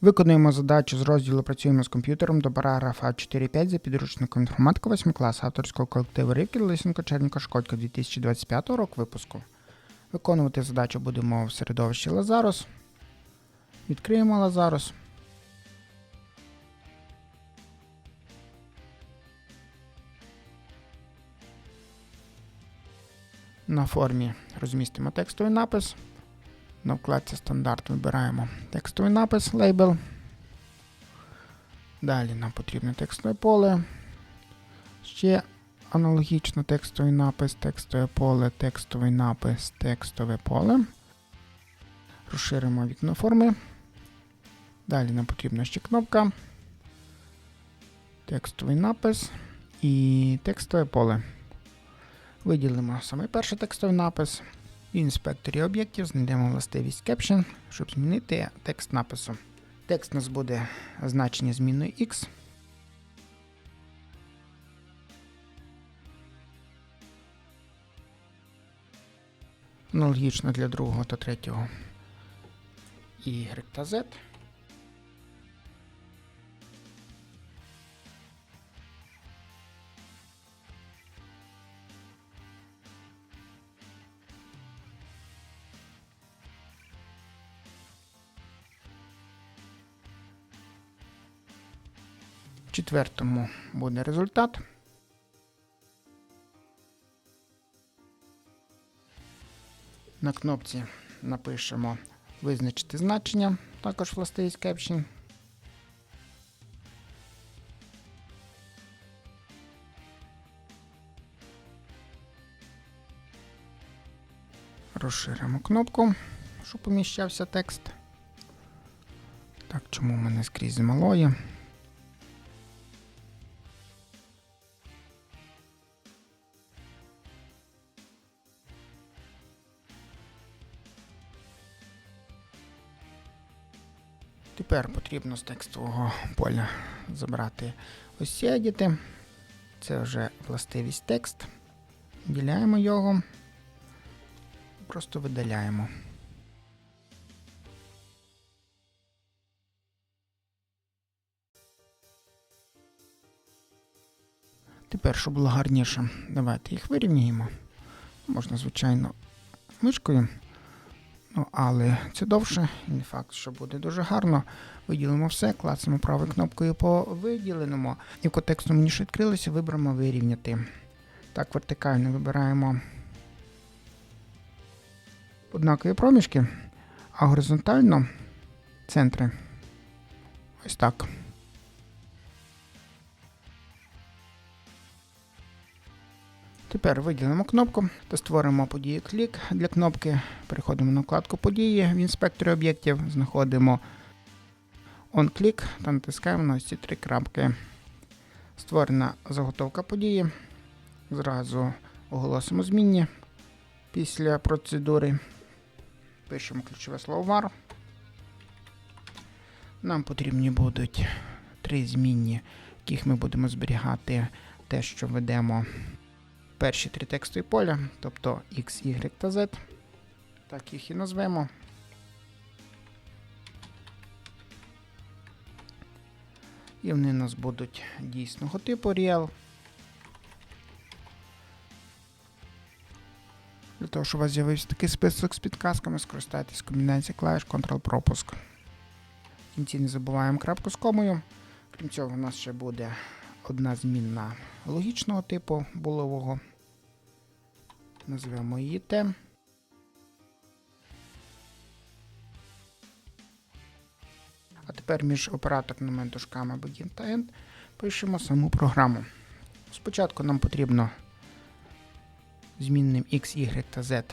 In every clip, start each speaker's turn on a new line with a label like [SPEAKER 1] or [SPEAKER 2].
[SPEAKER 1] Виконуємо задачу з розділу Працюємо з комп'ютером до параграфа 4.5 за підручником інформатика 8 клас авторського колективу Ривкіл Лисенко Черніка Шкодько 2025 рок випуску. Виконувати задачу будемо в середовищі Лазарус. Відкриємо Лазарус. На формі розмістимо текстовий напис. На вкладці стандарт вибираємо текстовий напис, лейбл. Далі нам потрібно текстове поле. Ще аналогічно текстовий напис, текстове поле, текстовий напис, текстове поле. Розширимо вікно форми. Далі нам потрібна ще кнопка, текстовий напис і текстове поле. Виділимо саме перший текстовий напис. В інспекторі об'єктів знайдемо властивість Caption, щоб змінити текст напису. Текст у нас буде значення зміною X. Аналогічно для другого та третього Y та Z. В четвертому буде результат. На кнопці напишемо визначити значення, також властивість Caption. Розширимо кнопку, щоб поміщався текст. Так, чому в мене скрізь малої? Тепер потрібно з текстового поля забрати ось ці едіти. Це вже властивість текст. Виділяємо його, просто видаляємо. Тепер, щоб було гарніше, давайте їх вирівняємо. Можна, звичайно, мишкою. Ну, але це довше, і не факт, що буде дуже гарно. Виділимо все, клацнемо правою кнопкою по виділеному. І в контексту мені ще відкрилося, виберемо вирівняти. Так, вертикально вибираємо однакові проміжки, а горизонтально центри. Ось так. Тепер виділимо кнопку та створимо подію клік для кнопки. Переходимо на вкладку події в інспекторі об'єктів, знаходимо OnClick та натискаємо на ось ці три крапки. Створена заготовка події. Зразу оголосимо змінні після процедури. Пишемо ключове слово var. Нам потрібні будуть три змінні, яких ми будемо зберігати те, що ведемо перші три текстові поля, тобто X, Y та Z. Так їх і назвемо. І вони у нас будуть дійсного типу Real. Для того, щоб у вас з'явився такий список з підказками, скористайтесь комбінацією клавіш Ctrl-пропуск. В кінці не забуваємо крапку з комою. Крім цього, у нас ще буде одна змінна логічного типу булового. Назвемо її T. А тепер між операторними дужками begin та end пишемо саму програму. Спочатку нам потрібно змінним X, Y та Z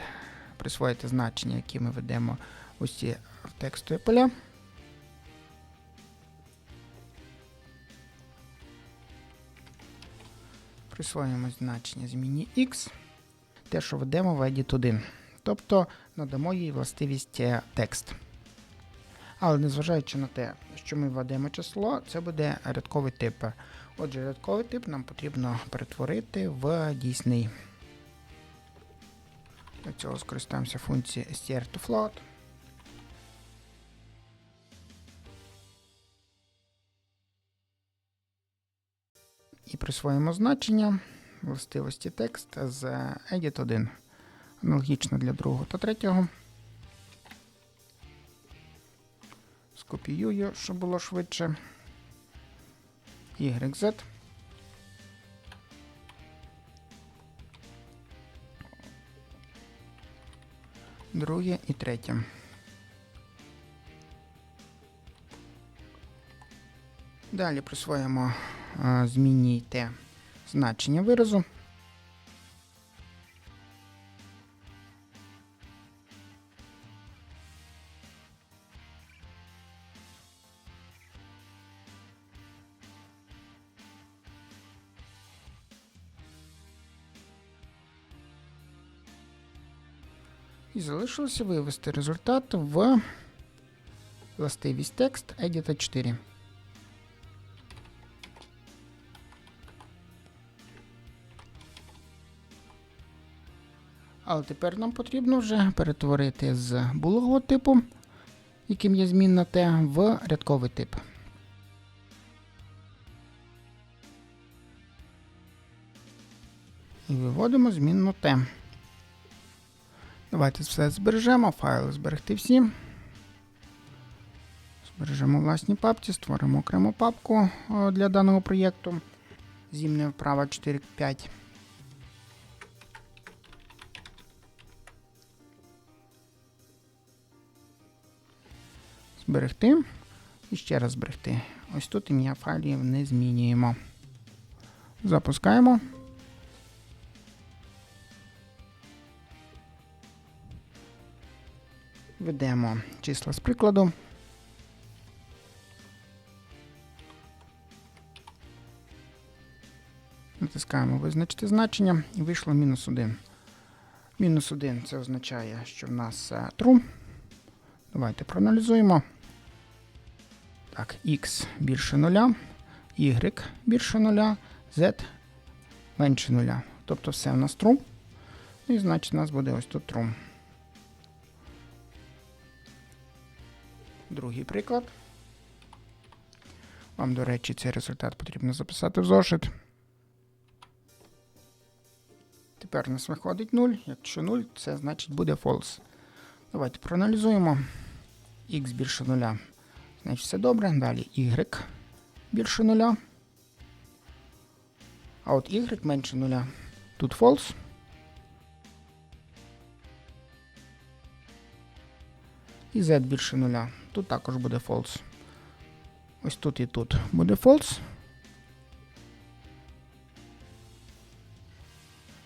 [SPEAKER 1] присвоїти значення, які ми ведемо ось ці текстові поля. Присвоюємо значення зміні X, те, що ведемо в edit 1. Тобто надамо їй властивість е, текст. Але незважаючи на те, що ми введемо число, це буде рядковий тип. Отже, рядковий тип нам потрібно перетворити в дійсний. Для цього скористаємося функцією str to float. І присвоїмо значення властивості текст з Edit 1. Аналогічно для другого та третього. Скопіюю, щоб було швидше. YZ. Друге і третє. Далі присвоїмо змінюйте значення виразу. І залишилося вивести результат в властивість текст Edit 4. Але тепер нам потрібно вже перетворити з булового типу, яким є змінна T, в рядковий тип. І виводимо змінну T. Давайте все збережемо, файли зберегти всі. Збережемо власні папці, створимо окрему папку для даного проєкту. Зімне вправа 4.5. Зберегти. І ще раз зберегти. Ось тут ім'я файлів не змінюємо. Запускаємо. Введемо числа з прикладу. Натискаємо визначити значення і вийшло мінус 1. Мінус 1 це означає, що в нас е, true. Давайте проаналізуємо. Так, x більше 0, y більше 0, z менше 0. Тобто все в нас true. І значить у нас буде ось тут true. Другий приклад. Вам, до речі, цей результат потрібно записати в зошит. Тепер у нас виходить 0. Якщо 0, це значить буде false. Давайте проаналізуємо. X більше 0. Значить, все добре. Далі y більше 0. А от y менше 0. Тут false. І z більше 0. Тут також буде false. Ось тут і тут буде false.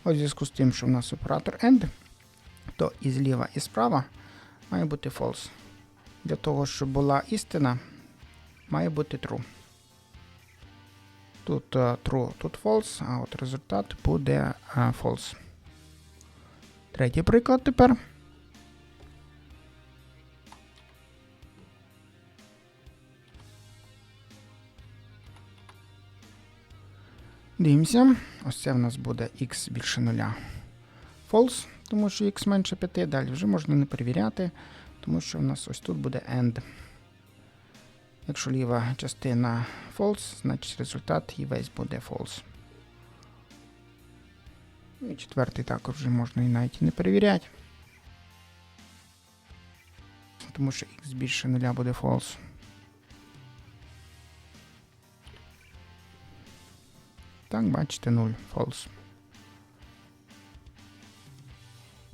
[SPEAKER 1] Ось в зв'язку з тим, що в нас оператор AND, то і зліва, і справа має бути false. Для того, щоб була істина, має бути true. Тут uh, true, тут false, а от результат буде uh, false. Третій приклад тепер. Дивимося, ось це в нас буде x більше 0. False, тому що x менше 5. Далі вже можна не перевіряти, тому що в нас ось тут буде end. Якщо ліва частина false, значить результат і весь буде false. Ну І четвертий також вже можна і навіть не перевіряти. Тому що x більше 0 буде false. Так, бачите, 0 false.